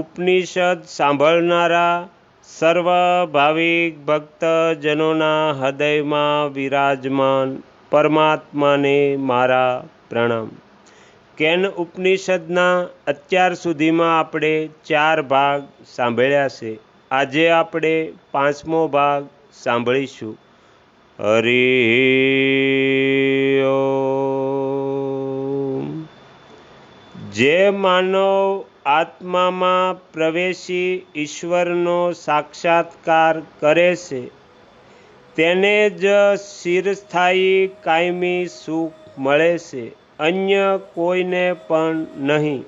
ઉપનિષદ સાંભળનારા સર્વ ભાવિક ભક્તજનોના હૃદયમાં વિરાજમાન પરમાત્માને મારા પ્રણામ. કેન ઉપનિષદના અત્યાર સુધીમાં આપણે ચાર ભાગ સાંભળ્યા છે. આજે આપણે પાંચમો ભાગ સાંભળીશું. હરિ જે માનવ આત્મામાં પ્રવેશી ઈશ્વરનો સાક્ષાત્કાર કરે છે. તેને જ શિરસ્થાયી કાયમી સુખ મળે છે. અન્ય કોઈને પણ નહીં.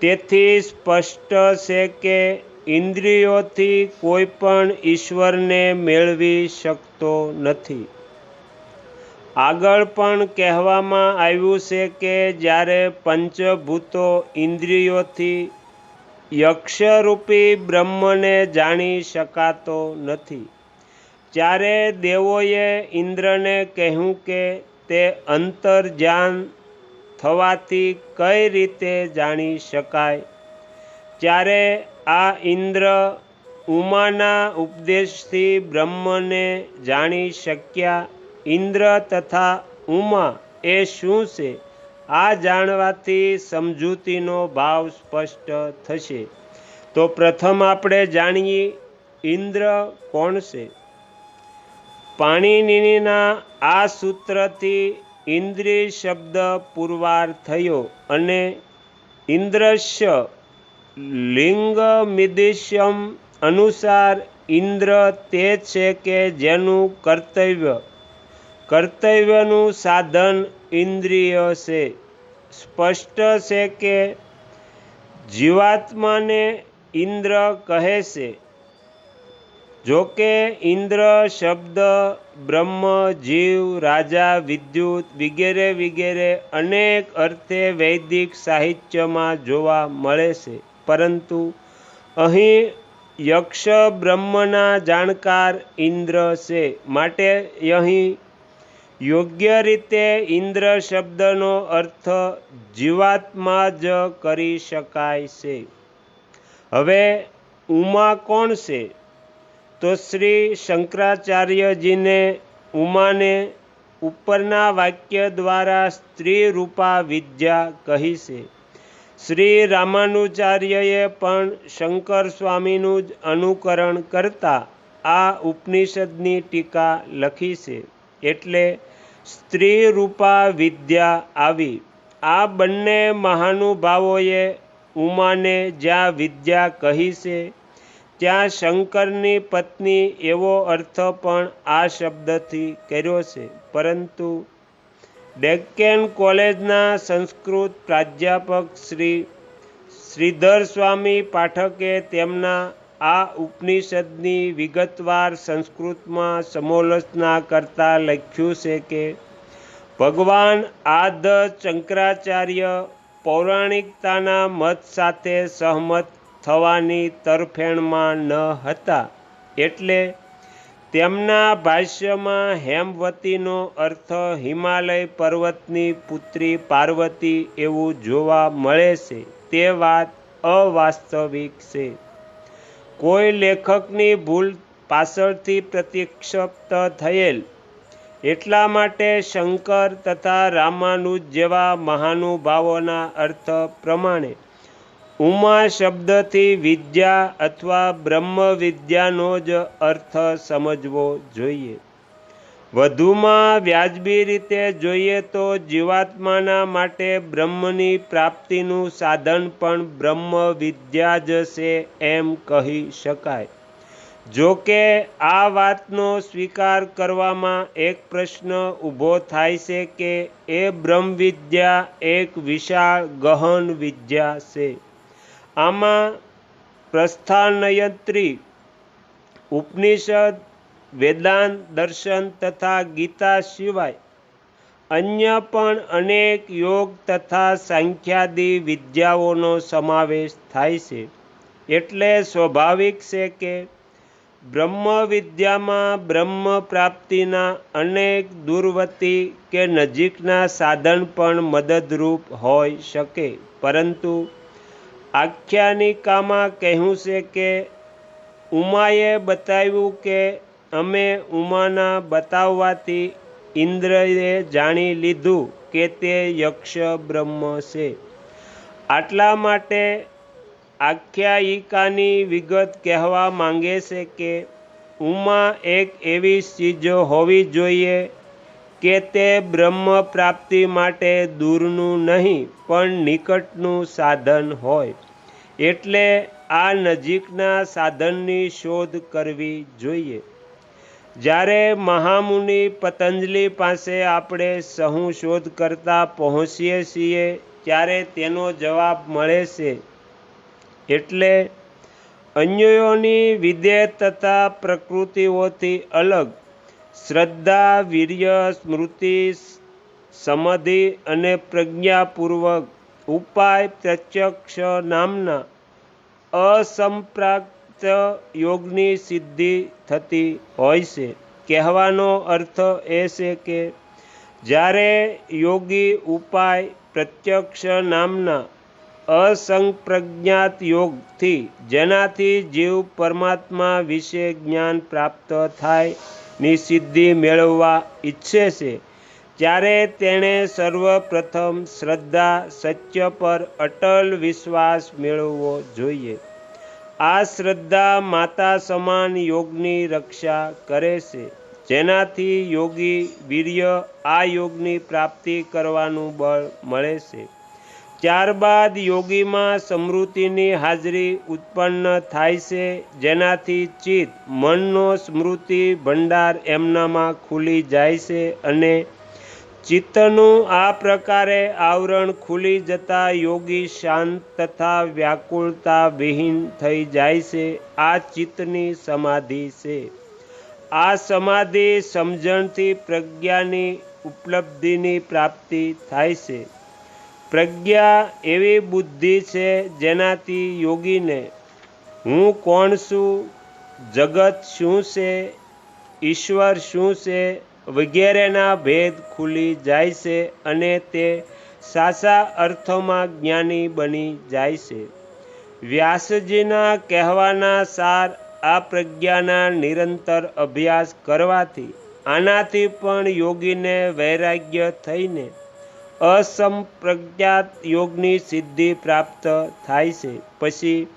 તેથી સ્પષ્ટ છે કે ઇન્દ્રિયોથી કોઈ પણ ઈશ્વરને મેળવી શકતો નથી. આગળ પણ કહેવામાં આવ્યું છે કે જ્યારે પંચભૂતો ઇન્દ્રિયોથી યક્ષરૂપી બ્રહ્મને જાણી શકાતો નથી, ત્યારે દેવોએ ઇન્દ્રને કહ્યું કે તે અંતર્જાન થવાથી કઈ રીતે જાણી શકાય? ત્યારે આ ઇન્દ્ર ઉમાના ઉપદેશથી બ્રહ્મને જાણી શક્યા ઇન્દ્ર તથા ઉમા એ શું છે? આ જાણવાથી સમજૂતીનો ભાવ સ્પષ્ટ થશે. તો પ્રથમ આપણે જાણીએ ઇન્દ્ર કોણ છે? પાણીનીના આ સૂત્રથી ઇન્દ્રિય શબ્દ પુરવાર થયો અને ઇન્દ્રશ્ય લિંગમિદિશ્યમ અનુસાર ઇન્દ્ર તે છે કે જેનું કર્તવ્ય કર્તવ્યનું સાધન ઇન્દ્રિય છે. સ્પષ્ટ છે કે જીવાત્માને ઇન્દ્ર કહે છે. જોકે ઇન્દ્ર શબ્દ, બ્રહ્મ, જીવ, રાજા, વિદ્યુત વગેરે વગેરે અનેક અર્થે વૈદિક સાહિત્યમાં જોવા મળે છે. પરંતુ અહીં યક્ષ બ્રહ્મના જાણકાર ઇન્દ્ર છે. માટે અહીં યોગ્ય રીતે ઇન્દ્ર શબ્દનો અર્થ જીવાત્મા જ કરી શકાય છે. હવે ઉમા કોણ છે? તો શ્રી શંકરાચાર્યજીને ઉમાને ઉપરના વાક્ય દ્વારા સ્ત્રી રૂપા વિદ્યા કહી છે. શ્રી રામાનુચાર્યએ પણ શંકર સ્વામીનું જ અનુકરણ કરતા આ ઉપનિષદની ટીકા લખી છે. એટલે સ્ત્રી રૂપા વિદ્યા આવી. આ બંને મહાનુભાવોએ ઉમાને જ્યાં વિદ્યા કહી છે, ત્યાં શંકરની પત્ની એવો અર્થ પણ આ શબ્દથી કર્યો છે. પરંતુ ડેક્કેન કોલેજના સંસ્કૃત પ્રાધ્યાપક શ્રી શ્રીધર સ્વામી પાઠકે તેમના આ ઉપનિષદની વિગતવાર સંસ્કૃતમાં સમાલોચના કરતાં લખ્યું છે કે, ભગવાન આદ શંકરાચાર્ય પૌરાણિકતાના મત સાથે સહમત થવાની તરફેણમાં ન હતા એટલે તેમના ભાષ્યમાં હેમવતીનો અર્થ હિમાલય પર્વતની પુત્રી પાર્વતી એવું જોવા મળે છે. તે વાત અવાસ્તવિક છે. કોઈ લેખકની ભૂલ પાછળથી પ્રતિક્ષિપ્ત થયેલ. એટલા માટે શંકર તથા રામાનુજ જેવા મહાનુભાવોના અર્થ પ્રમાણે ઉમા શબ્દથી વિદ્યા અથવા બ્રહ્મ વિદ્યાનો જ અર્થ સમજવો જોઈએ. વધુમાં વ્યાજબી રીતે જોઈએ તો જીવાત્માના માટે બ્રહ્મની પ્રાપ્તિનું સાધન પણ બ્રહ્મ વિદ્યા જ છે એમ કહી શકાય. જો કે આ વાતનો સ્વીકાર કરવામાં એક પ્રશ્ન ઊભો થાય છે કે એ બ્રહ્મ વિદ્યા એક વિશાળ ગહન વિદ્યા છે. આમાં પ્રસ્થાનયંત્રી, ઉપનિષદ વેદાંત, દર્શન તથા ગીતા સિવાય અન્ય પણ અનેક યોગ તથા સાંખ્યાદિ વિદ્યાઓનો સમાવેશ થાય છે. એટલે સ્વાભાવિક છે કે બ્રહ્મ વિદ્યામાં બ્રહ્મ પ્રાપ્તિના અનેક દૂરવતી કે નજીકના સાધન પણ મદદરૂપ હોઈ શકે. પરંતુ આખ્યાનિકામાં કહ્યું છે કે ઉમાએ બતાવ્યું કે અમે ઉમાના બતાવવાથી ઇન્દ્રએ જાણી લીધું કે તે યક્ષ બ્રહ્મ છે. આટલા માટે આખ્યાયિકાની વિગત કહેવા માંગે છે કે ઉમા એક એવી ચીજો હોવી જોઈએ કે તે બ્રહ્મ પ્રાપ્તિ માટે દૂરનું નહીં, પણ નિકટનું સાધન હોય. એટલે આ નજીકના સાધનની શોધ કરવી જોઈએ. જ્યારે મહામુનિ પતંજલિ પાસે આપણે સહુ શોધ કરતા પહોંચીએ છીએ, ત્યારે તેનો જવાબ મળે છે. એટલે અન્યોની વિધેય તથા પ્રકૃતિઓથી અલગ, શ્રદ્ધા, વીર્ય, સ્મૃતિ, સમાધિ અને પ્રજ્ઞાપૂર્વક ઉપાય પ્રત્યક્ષ નામના અસંપ્રાપ્ત યોગની સિદ્ધિ થતી હોય છે. કહેવાનો અર્થ એ છે કે જ્યારે યોગી ઉપાય પ્રત્યક્ષ નામના અસંપ્રજ્ઞાત યોગથી જેનાથી જીવ પરમાત્મા વિશે જ્ઞાન પ્રાપ્ત થાય, ની સિદ્ધિ મેળવવા ઈચ્છે છે, ત્યારે તેણે સર્વપ્રથમ શ્રદ્ધા, સત્ય પર અટલ વિશ્વાસ મેળવવો જોઈએ. આ શ્રદ્ધા માતા સમાન યોગની રક્ષા કરે છે. જેનાથી યોગી વીર્ય આ યોગની પ્રાપ્તિ કરવાનું બળ મળે છે. ત્યારબાદ યોગીમાં સ્મૃતિની હાજરી ઉત્પન્ન થાય છે. જેનાથી ચિત્ત, મનનો સ્મૃતિ ભંડાર એમનામાં ખુલી જાય છે અને ચિત્તનું આ પ્રકારે આવરણ ખુલી જતા યોગી શાંત તથા વ્યાકુળતા વિહીન થઈ જાય છે. આ ચિત્તની સમાધિ છે. આ સમાધિ સમજણથી પ્રજ્ઞાની ઉપલબ્ધિની પ્રાપ્તિ થાય છે. પ્રજ્ઞા એવી બુદ્ધિ છે જેનાથી યોગીને હું કોણ છું, જગત શું છે, ઈશ્વર શું છે વગેરેના ભેદ ખુલી જાય છે અને તે સાચા અર્થોમાં જ્ઞાની બની જાય છે. વ્યાસજીના કહેવાના સાર આ પ્રજ્ઞાના નિરંતર અભ્યાસ કરવાથી આનાથી પણ યોગીને વૈરાગ્ય થઈને અસંપ્રજ્ઞાત યોગની સિદ્ધિ પ્રાપ્ત થાય છે. પછી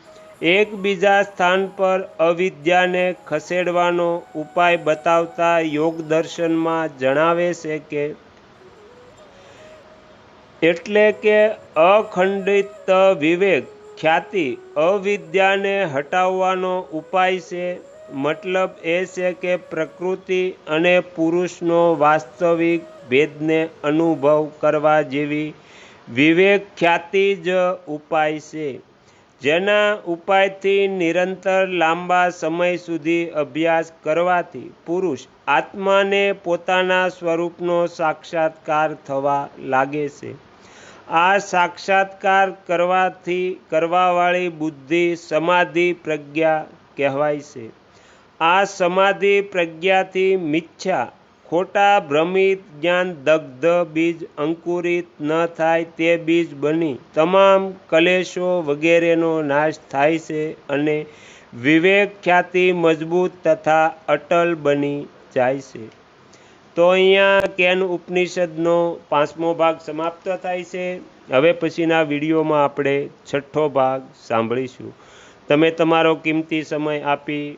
એકબીજા સ્થાન પર અવિદ્યાને ખસેડવાનો ઉપાય બતાવતા યોગ દર્શનમાં જણાવે છે કે, એટલે કે અખંડિત વિવેક ખ્યાતિ અવિદ્યાને હટાવવાનો ઉપાય છે. મતલબ એ છે કે પ્રકૃતિ અને પુરુષનો વાસ્તવિક ભેદને અનુભવ કરવા જેવી વિવેક ખ્યાતિ જ ઉપાય છે. જેના ઉપાયથી નિરંતર લાંબા સમય સુધી અભ્યાસ કરવાથી પુરુષ આત્માને પોતાના સ્વરૂપનો સાક્ષાત્કાર થવા લાગે છે. આ સાક્ષાત્કાર કરવાથી કરવાવાળી બુદ્ધિ સમાધિ પ્રજ્ઞા કહેવાય છે. આ સમાધિ પ્રજ્ઞાથી મિથ્યા ખોટા ભ્રમિત જ્ઞાન, દગ્ધ બીજ, અંકુરિત ન થાય તે બીજ બની. તમામ કલેશો વગેરેનો નાશ થાય છે અને વિવેક ખ્યાતિ મજબૂત તથા અટલ બની જાય છે. તો અહીંયા કેન ઉપનિષદનો પાંચમો ભાગ સમાપ્ત થાય છે. હવે પછીના વિડીયોમાં આપણે છઠ્ઠો ભાગ સાંભળીશું. તમે તમારો કિંમતી સમય આપી